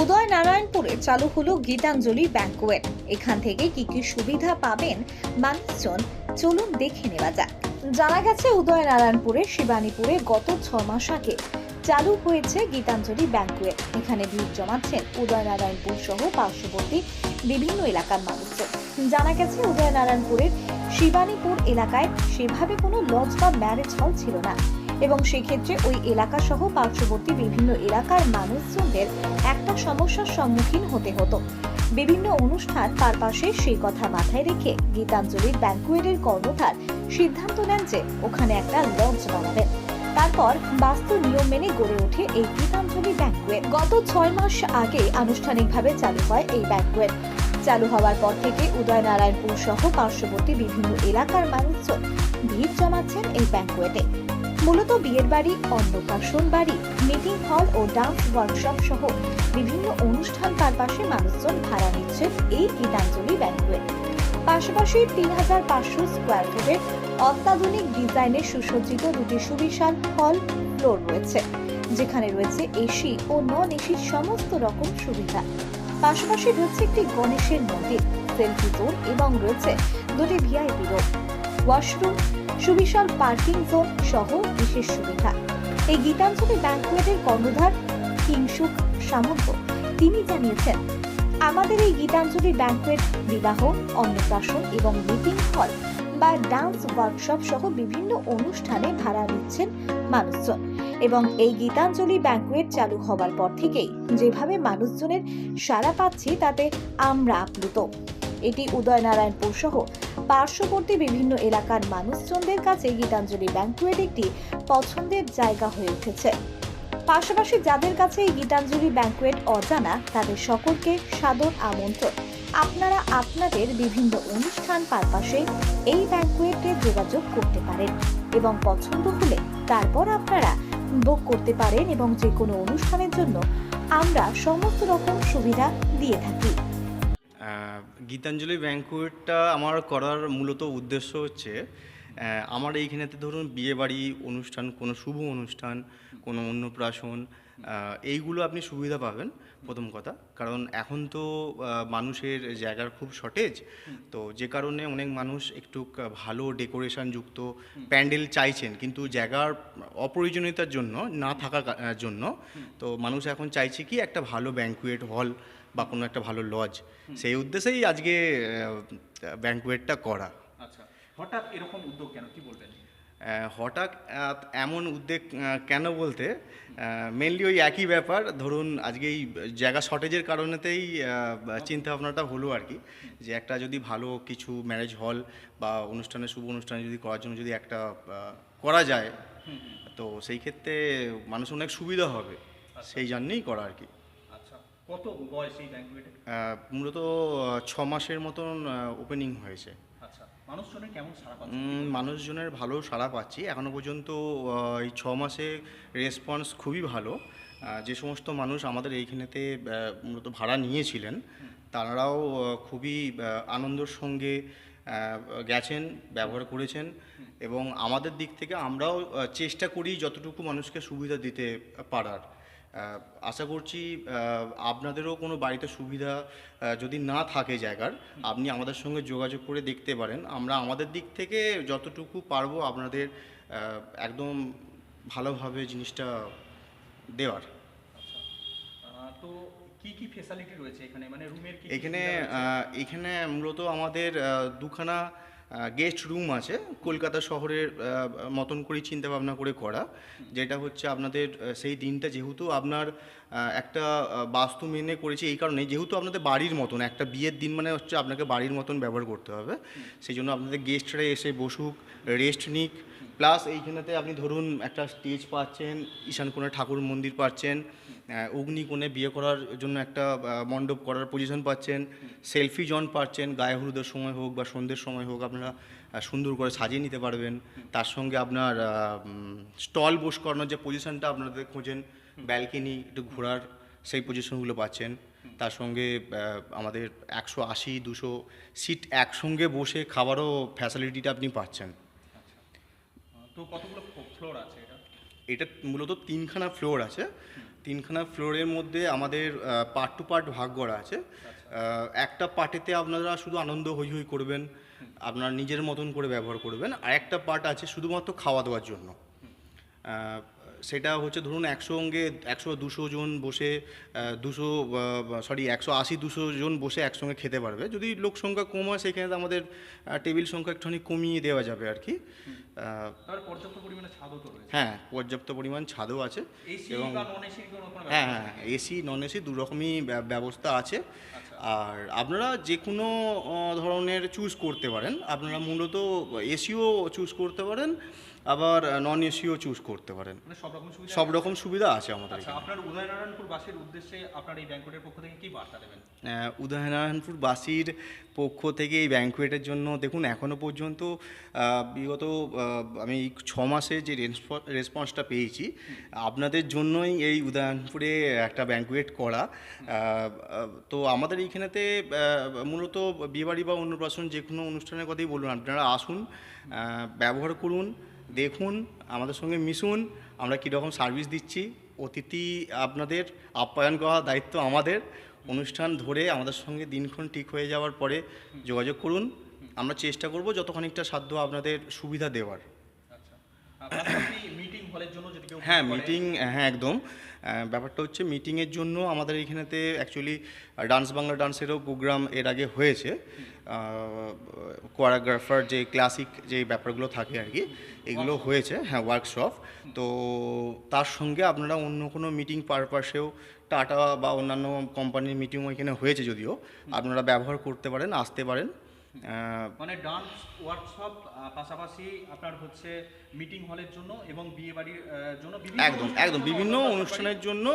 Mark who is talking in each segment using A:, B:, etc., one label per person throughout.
A: উদয় নারায়ণপুরে চালু হলো গীতাঞ্জলি ব্যাংকোয়েট এখান থেকে কি কি সুবিধা পাবেন মানুষজন, চলুন দেখে নেওয়া যাক। জানা গেছে উদয় নারায়ণপুরে শিবানীপুরে গত ছ মাস আগে চালু হয়েছে গীতাঞ্জলি ব্যাংকোয়েট এখানে ভিড় জমাচ্ছেন উদয় নারায়ণপুর সহ পার্শ্ববর্তী বিভিন্ন এলাকার মানুষজন। জানা গেছে উদয় নারায়ণপুরের শিবানীপুর এলাকায় সেভাবে কোনো লজ বা ম্যারেজ হল ছিল না। এবং সেক্ষেত্রে ওই এলাকা সহ পার্শ্ববর্তী বিভিন্ন এলাকার মানুষজনদের একটা সমস্যার সম্মুখীন হতে হতো। বিভিন্ন অনুষ্ঠান তার পাশে সেই কথা মাথায় রেখে গীতাঞ্জলির ব্যাংকুয়েটের কর্ণধার সিদ্ধান্ত নেন যে ওখানে একটা লঞ্চ বানাবেন। তারপর বাস্তু নিয়ম মেনে গড়ে ওঠে এই গীতাঞ্জলি ব্যাংকুয়েট। গত ছয় মাস আগে আনুষ্ঠানিকভাবে চালু হয় এই ব্যাংকুয়েট। চালু হওয়ার পর থেকে উদয়নারায়ণপুর সহ পার্শ্ববর্তী বিভিন্ন এলাকার মানুষজন ভিড় জমাচ্ছেন এই ব্যাংকুয়েটে। মূলত বিয়ের বাড়ি, অন্নপ্রাশন বাড়ি মিটিং হল ও ডান্স ওয়ার্কশপ সহ বিভিন্ন অনুষ্ঠান তার পাশে মানুষজন ভাড়া নিচ্ছেন এই গীতাঞ্জলি ব্যাংকুয়েট পাশাপাশি তিন হাজার পাঁচশো স্কোয়ার ফুটের অত্যাধুনিক ডিজাইনের সুসজ্জিত দুটি সুবিশাল হল ফ্লোর রয়েছে, যেখানে রয়েছে এসি ও নন এসির সমস্ত রকম সুবিধা। পাশাপাশি রয়েছে একটি গণেশের মন্দির সেলফি জোন এবং রয়েছে দুটি ভিআইপি রোড ওয়াশরুম সুবিশাল পার্কিং জোন সহ বিশেষ সুবিধা। এই গীতাঞ্জলি ব্যাংকুয়েটের কর্ণধার কিংসুক সামন্ত তিনি জানিয়েছেন, আমাদের এই গীতাঞ্জলি ব্যাংকুয়েট বিবাহ, অন্নপ্রাশন এবং মিটিং হল বা ডান্স ওয়ার্কশপ সহ বিভিন্ন অনুষ্ঠানে ভাড়া নিচ্ছেন মানুষজন এবং এই গীতাঞ্জলি ব্যাংকুয়েট চালু হবার পর থেকেই যেভাবে মানুষজনের সাড়া পাচ্ছি তাতে আমরা আপ্লুত। এটি উদয়নারায়ণপুর সহ পার্শ্ববর্তী বিভিন্ন এলাকার মানুষজনদের কাছে গীতাঞ্জলি ব্যাংকুয়েট একটি পছন্দের জায়গা হয়ে উঠেছে। পাশাপাশি যাদের কাছে এই গীতাঞ্জলি ব্যাংকুয়েট অজানা, তাদের সকলকে সাদর আমন্ত্রণ। আপনারা আপনাদের বিভিন্ন অনুষ্ঠান পারপাশে এই ব্যাংকুয়েটে যোগাযোগ করতে পারেন এবং পছন্দ হলে তারপর আপনারা বুক করতে পারেন এবং যে কোনো অনুষ্ঠানের জন্য আমরা সমস্ত রকম সুবিধা দিয়ে থাকি।
B: গীতাঞ্জলি ব্যাংকুয়েটটা আমার করার মূলত উদ্দেশ্য হচ্ছে আমার এইখানেতে ধরুন বিয়েবাড়ি অনুষ্ঠান, কোনো শুভ অনুষ্ঠান, কোনো অন্নপ্রাশন এইগুলো আপনি সুবিধা পাবেন, প্রথম কথা। কারণ এখন তো মানুষের জায়গার খুব শর্টেজ তো যে কারণে অনেক মানুষ একটু ভালো ডেকোরেশন যুক্ত প্যান্ডেল চাইছেন, কিন্তু জায়গার অপ্রয়োজনীয়তার জন্য না থাকার জন্য, তো মানুষ এখন চাইছে কি একটা ভালো ব্যাংকুয়েট হল বা কোনো একটা ভালো লজ সেই উদ্দেশ্যেই আজকে ব্যাংকুয়েটটা করা।
C: আচ্ছা হঠাৎ এরকম উদ্যোগ কেন? কি বলবেন?
B: হঠাৎ এমন উদ্যোগ কেন বলতে মেনলি ওই একই ব্যাপার। ধরুন আজকে এই জায়গা শর্টেজের কারণেতেই চিন্তা ভাবনাটা হলো আর কি যে একটা যদি ভালো কিছু ম্যারেজ হল বা অনুষ্ঠানে শুভ অনুষ্ঠানে যদি করার জন্য যদি একটা করা যায় তো সেই ক্ষেত্রে মানুষ অনেক সুবিধা হবে। সেই জন্যেই করা আর কি।
C: আচ্ছা কত বয়স এই
B: মূলত ছ মাসের মতন ওপেনিং হয়েছে।
C: আচ্ছা মানুষজনের কেমন পাচ্ছে?
B: মানুষজনের ভালো সাড়া পাচ্ছি। এখনও পর্যন্ত এই ছ মাসে রেসপন্স খুবই ভালো। যে সমস্ত মানুষ আমাদের এইখানেতে মূলত ভাড়া নিয়েছিলেন তারাও খুবই আনন্দের সঙ্গে গেছেন ব্যবহার করেছেন এবং আমাদের দিক থেকে আমরাও চেষ্টা করি যতটুকু মানুষকে সুবিধা দিতে পারার। আশা করছি আপনাদেরও কোনো বাড়িতে সুবিধা যদি না থাকে জায়গার আপনি আমাদের সঙ্গে যোগাযোগ করে দেখতে পারেন। আমরা আমাদের দিক থেকে যতটুকু পারব আপনাদের একদম ভালোভাবে জিনিসটা দেওয়ার।
C: তো কি কি ফেসিলিটি রয়েছে এখানে? মানে রুমের
B: এখানে এখানে মূলত আমাদের দুখানা গেস্ট রুম আছে কলকাতা শহরের মতন করে চিন্তা ভাবনা করে করা। যেটা হচ্ছে আপনাদের সেই দিনটা যেহেতু আপনার একটা বাস্তু মেনে করেছি এই কারণে যেহেতু আপনাদের বাড়ির মতন একটা বিয়ের দিন মানে হচ্ছে আপনাকে বাড়ির মতন ব্যবহার করতে হবে। সেই জন্য আপনাদের গেস্টরা এসে বসুক রেস্ট নিক প্লাস এইখানেতে আপনি ধরুন একটা স্টেজ পাচ্ছেন ঈশান কোণে ঠাকুর মন্দির পাচ্ছেন অগ্নিকোণে বিয়ে করার জন্য একটা মণ্ডপ করার পজিশন পাচ্ছেন সেলফি জন পাচ্ছেন, গায়ে হলুদের সময় হোক বা সন্ধ্যের সময় হোক, আপনারা সুন্দর করে সাজিয়ে নিতে পারবেন। তার সঙ্গে আপনার স্টল বস করানোর যে পজিশনটা আপনাদের খোঁজেন ব্যালকনি একটু ঘোরার, সেই পজিশনগুলো পাচ্ছেন। তার সঙ্গে আমাদের একশো আশি, দুশো সিট একসঙ্গে বসে খাবারও ফ্যাসিলিটিটা আপনি পাচ্ছেন।
C: তো কতগুলো ফ্লোর আছে এটা?
B: এটা মূলত তিনখানা ফ্লোর আছে। তিনখানা ফ্লোরের মধ্যে আমাদের পার্ট টু পার্ট ভাগ করা আছে। একটা পার্টেতে আপনারা শুধু আনন্দ হই হই করবেন আপনার নিজের মতন করে ব্যবহার করবেন। আর একটা পার্ট আছে শুধুমাত্র খাওয়া দাওয়ার জন্য। সেটা হচ্ছে ধরুন একশো সঙ্গে একশো দুশো জন বসে দুশো সরি একশো আশি দুশো জন বসে একসঙ্গে খেতে পারবে। যদি লোক সংখ্যা কম হয় সেখানে আমাদের টেবিল সংখ্যা একটুখানি কমিয়ে দেওয়া যাবে আর কি।
C: পর্যাপ্ত পরিমাণে ছাদও তো
B: হ্যাঁ পর্যাপ্ত পরিমাণ ছাদও আছে এবং
C: কোনো
B: হ্যাঁ হ্যাঁ এসি নন এসি দু রকমই ব্যবস্থা আছে।
C: আচ্ছা।
B: আর আপনারা যে কোনো ধরনের চুজ করতে পারেন। আপনারা মূলত এসিও চুজ করতে পারেন। আবার নন এসিও চুজ করতে পারেন।
C: মানে সব রকম সুবিধা
B: সব রকম সুবিধা আছে আমাদের
C: আচ্ছা আপনার উদয়নারায়ণপুর বাসের উদ্দেশ্যে আপনার এই পক্ষ থেকে কি বার্তা দেবেন?
B: আহ, বাসির পক্ষ থেকে এই ব্যাঙ্কুয়েটের জন্য দেখুন এখনও পর্যন্ত বিগত আমি ছ মাসে যে রেসপন্সটা পেয়েছি আপনাদের জন্যই এই উদয়নপুরে একটা ব্যাঙ্কুয়েট করা। তো আমাদের এইখানেতে মূলত বিয়েবাড়ি বা অন্নপ্রাশন যে কোনো অনুষ্ঠানের কথাই বলুন আপনারা আসুন ব্যবহার করুন দেখুন আমাদের সঙ্গে মিশুন আমরা কীরকম সার্ভিস দিচ্ছি অতিথি আপনাদের আপ্যায়ন করার দায়িত্ব আমাদের। অনুষ্ঠান ধরে আমাদের সঙ্গে দিনক্ষণ ঠিক হয়ে যাওয়ার পরে যোগাযোগ করুন। আমরা চেষ্টা করব যতখানিকটা সাধ্য আপনাদের সুবিধা দেওয়ার।
C: আচ্ছা।
B: হ্যাঁ মিটিং হ্যাঁ একদম। ব্যাপারটা হচ্ছে মিটিংয়ের জন্য আমাদের এইখানেতে অ্যাকচুয়ালি ডান্স বাংলা ডান্সেরও প্রোগ্রাম এর আগে হয়েছে। কোরিওগ্রাফার যে ক্লাসিক যে ব্যাপারগুলো থাকে আর কি এগুলো হয়েছে হ্যাঁ ওয়ার্কশপ তো তার সঙ্গে আপনারা অন্য কোনো মিটিং পারপাসেও টাটা বা অন্যান্য কোম্পানির মিটিংও এখানে হয়েছে যদিও। আপনারা ব্যবহার করতে পারেন আসতে পারেন।
C: মানে ডান্স ওয়ার্কশপ পাশাপাশি আপনার হচ্ছে মিটিং হলের জন্য এবং বিয়ে বাড়ির জন্য
B: একদম একদম বিভিন্ন অনুষ্ঠানের জন্য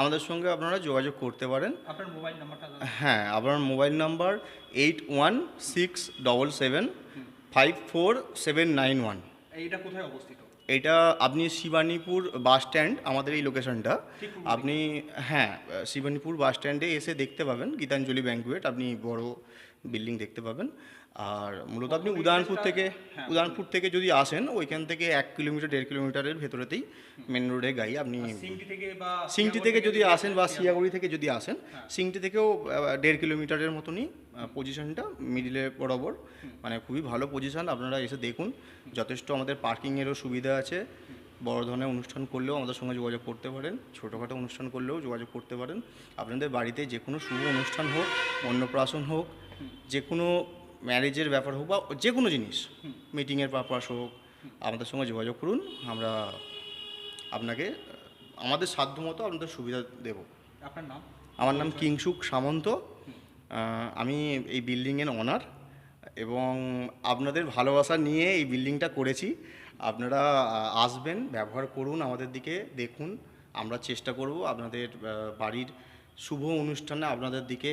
B: আমাদের সঙ্গে আপনারা যোগাযোগ করতে পারেন।
C: আপনার মোবাইল নাম্বারটা
B: হ্যাঁ আপনার mobile number eight one six double seven five four seven nine one
C: এইটা কোথায় অবস্থিত?
B: এটা আপনি শিবানীপুর বাস স্ট্যান্ড আমাদের এই লোকেশনটা। আপনি হ্যাঁ শিবানীপুর বাস স্ট্যান্ডে এসে দেখতে পাবেন গীতাঞ্জলি ব্যাঙ্কুয়েট। আপনি বড় বিল্ডিং দেখতে পাবেন। আর মূলত আপনি উদয়নপুর থেকে
C: হ্যাঁ,
B: উদয়নপুর থেকে যদি আসেন ওইখান থেকে এক কিলোমিটার দেড় কিলোমিটারের ভেতরেতেই মেন রোডে গাই আপনি
C: সিংটি থেকে বা
B: সিংটি
C: সিয়াগড়
B: থেকে যদি আসেন বা
C: সিয়াগড়-
B: সিয়াগুড়ি থেকে যদি আসেন সিংটি থেকেও দেড় কিলোমিটারের মতনই পজিশনটা মিডিলে বরাবর। মানে খুবই ভালো পজিশন আপনারা এসে দেখুন। যথেষ্ট আমাদের পার্কিংয়েরও সুবিধা আছে। বড় ধরনের অনুষ্ঠান করলেও আমাদের সঙ্গে যোগাযোগ করতে পারেন ছোটোখাটো অনুষ্ঠান করলেও যোগাযোগ করতে পারেন। আপনাদের বাড়িতে যে কোনো শুভ অনুষ্ঠান হোক অন্নপ্রাশন হোক যে কোনো ম্যারেজের ব্যাপার হোক বা যে কোনো জিনিস মিটিংয়ের পারপাস হোক আমাদের সঙ্গে যোগাযোগ করুন আমরা আপনাকে আমাদের সাধ্য মতো আপনাদের সুবিধা দেব।
C: আপনার নাম?
B: আমার নাম কিংসুক সামন্ত। আমি এই বিল্ডিংয়ের অনার এবং আপনাদের ভালোবাসা নিয়ে এই বিল্ডিংটা করেছি। আপনারা আসবেন ব্যবহার করুন আমাদের দিকে দেখুন। আমরা চেষ্টা করব আপনাদের বাড়ির শুভ অনুষ্ঠানে আপনাদের দিকে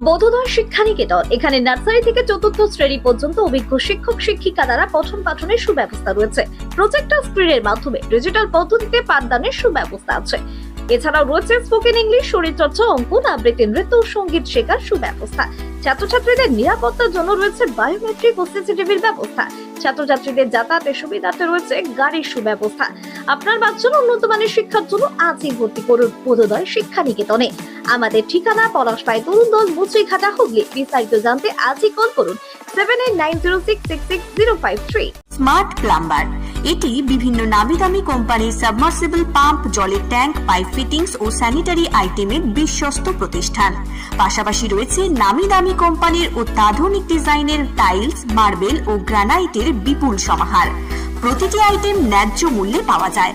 A: Bodhodoy Shiksha Niketan এখানে নার্সারি থেকে চতুর্থ শ্রেণি পর্যন্ত অভিজ্ঞ শিক্ষক, শিক্ষিকা দ্বারা পঠন পাঠনের সুব্যবস্থা রয়েছে। প্রজেক্টর স্ক্রিনের মাধ্যমে ডিজিটাল পদ্ধতিতে পাঠদানের সুব্যবস্থা আছে। এছাড়াও রয়েছে স্পোকেন ইংলিশ শরীরচর্চা, অঙ্কন, আবৃত্তি, নৃত্য ও সংগীত শেখার সুব্যবস্থা। ছাত্রছাত্রীদের নিরাপত্তার জন্য রয়েছে বায়োমেট্রিক ও সিসিটিভির ব্যবস্থা। ছাত্রছাত্রীদের যাতায়াতের সুবিধাতে রয়েছে গাড়ির সুব্যবস্থা। আপনার বাচ্চার উন্নত মানের শিক্ষার জন্য আজই ভর্তি করুন বোধোদয় শিক্ষা নিকেতনে আমাদের ঠিকানা পলাশপাই তরুণ দল মুচড়িঘাটা, হুগলি। বিস্তারিত জানতে আজই কল করুন seven eight nine zero six six six zero five three
D: smart plumber এটি বিভিন্ন নামি দামি কোম্পানির সাবমার্সিবল পাম্প জলের ট্যাঙ্ক পাইপ ফিটিংস ও স্যানিটারি আইটেমের বিশ্বস্ত প্রতিষ্ঠান। পাশাপাশি রয়েছে নামি দামি কোম্পানির অত্যাধুনিক ডিজাইনের টাইলস মার্বেল ও গ্রানাইটের বিপুল সমাহার। প্রতিটি আইটেম ন্যায্য মূল্যে পাওয়া যায়।